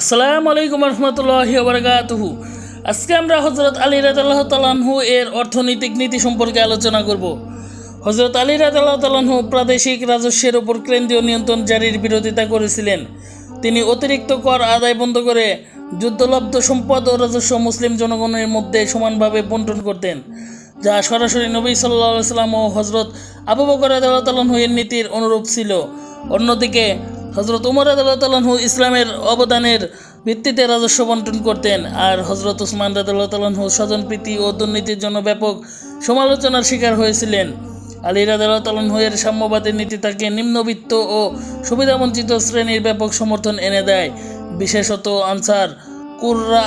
আসসালামু আলাইকুম রহমতুল্লাহি বারকাতুহু আজকে আমরা হজরত আলী রাদাল্লাহ তালাহু এর অর্থনৈতিক নীতি সম্পর্কে আলোচনা করব। হজরত আলী রাদাল্লাহ তালাহু প্রাদেশিক রাজস্বের উপর কেন্দ্রীয় নিয়ন্ত্রণ জারির বিরোধিতা করেছিলেন। তিনি অতিরিক্ত কর আদায় বন্ধ করে যুদ্ধলব্ধ সম্পদ ও রাজস্ব মুসলিম জনগণের মধ্যে সমানভাবে বন্টন করতেন, যা সরাসরি নবী সাল্লাহ সাল্লাম ও হজরত আবু বকর আদালতালহু এর নীতির অনুরূপ ছিল। অন্যদিকে হজরত উমর আদালতালহু ইসলামের অবদানের ভিত্তিতে রাজস্ব বন্টন করতেন আর হজরত উসমান রাদালতালহু স্বজনপ্রীতি ও দুর্নীতির জন্য ব্যাপক সমালোচনার শিকার হয়েছিলেন। আলী রাদালতালহু এর সাম্যবাদের নীতি তাকে নিম্নবিত্ত ও সুবিধাবঞ্চিত শ্রেণির ব্যাপক সমর্থন এনে দেয়। বিশেষত আনসার কুররা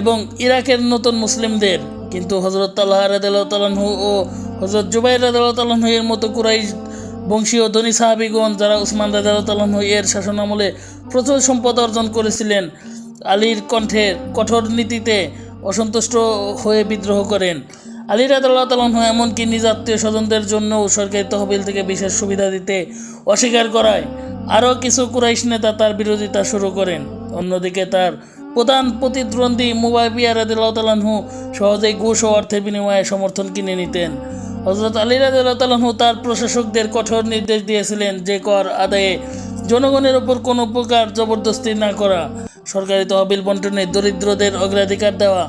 এবং ইরাকের নতুন মুসলিমদের। কিন্তু হজরত তাল্লাহ রাদালতালহু ও হজরত জুবাইর রাদালতালহু এর মতো কুরাই বংশীয় ধনী সাহাবিগণ যারা উসমান রাদালতালহু এর শাসনামলে প্রচুর সম্পদ অর্জন করেছিলেন, আলীর কণ্ঠের কঠোর নীতিতে অসন্তুষ্ট হয়ে বিদ্রোহ করেন। আলী রাদাল্লাহ তালহু এমনকি নিজ আত্মীয় স্বজনদের জন্যও সরকারি তহবিল থেকে বিশেষ সুবিধা দিতে অস্বীকার করায়। আরও কিছু কুরাইশ নেতা তার বিরোধিতা শুরু করেন। অন্যদিকে তার প্রধান প্রতিদ্বন্দ্বী মুবাবিয়া রাদিল্লাহ তালাহু সহজেই ঘুষ ও অর্থের বিনিময়ে সমর্থন কিনে নিতেন। হজরত আলী রাজু তার প্রশাসকদের কঠোর নির্দেশ দিয়েছিলেন যে কর আদায়ে জনগণের ওপর কোনো প্রকার জবরদস্তি না করা। সরকারি তহবিল বন্টনে দরিদ্রদের অগ্রাধিকার দেওয়া।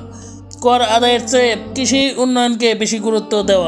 কর আদায়ের চেয়ে কৃষি উন্নয়নকে বেশি গুরুত্ব দেওয়া।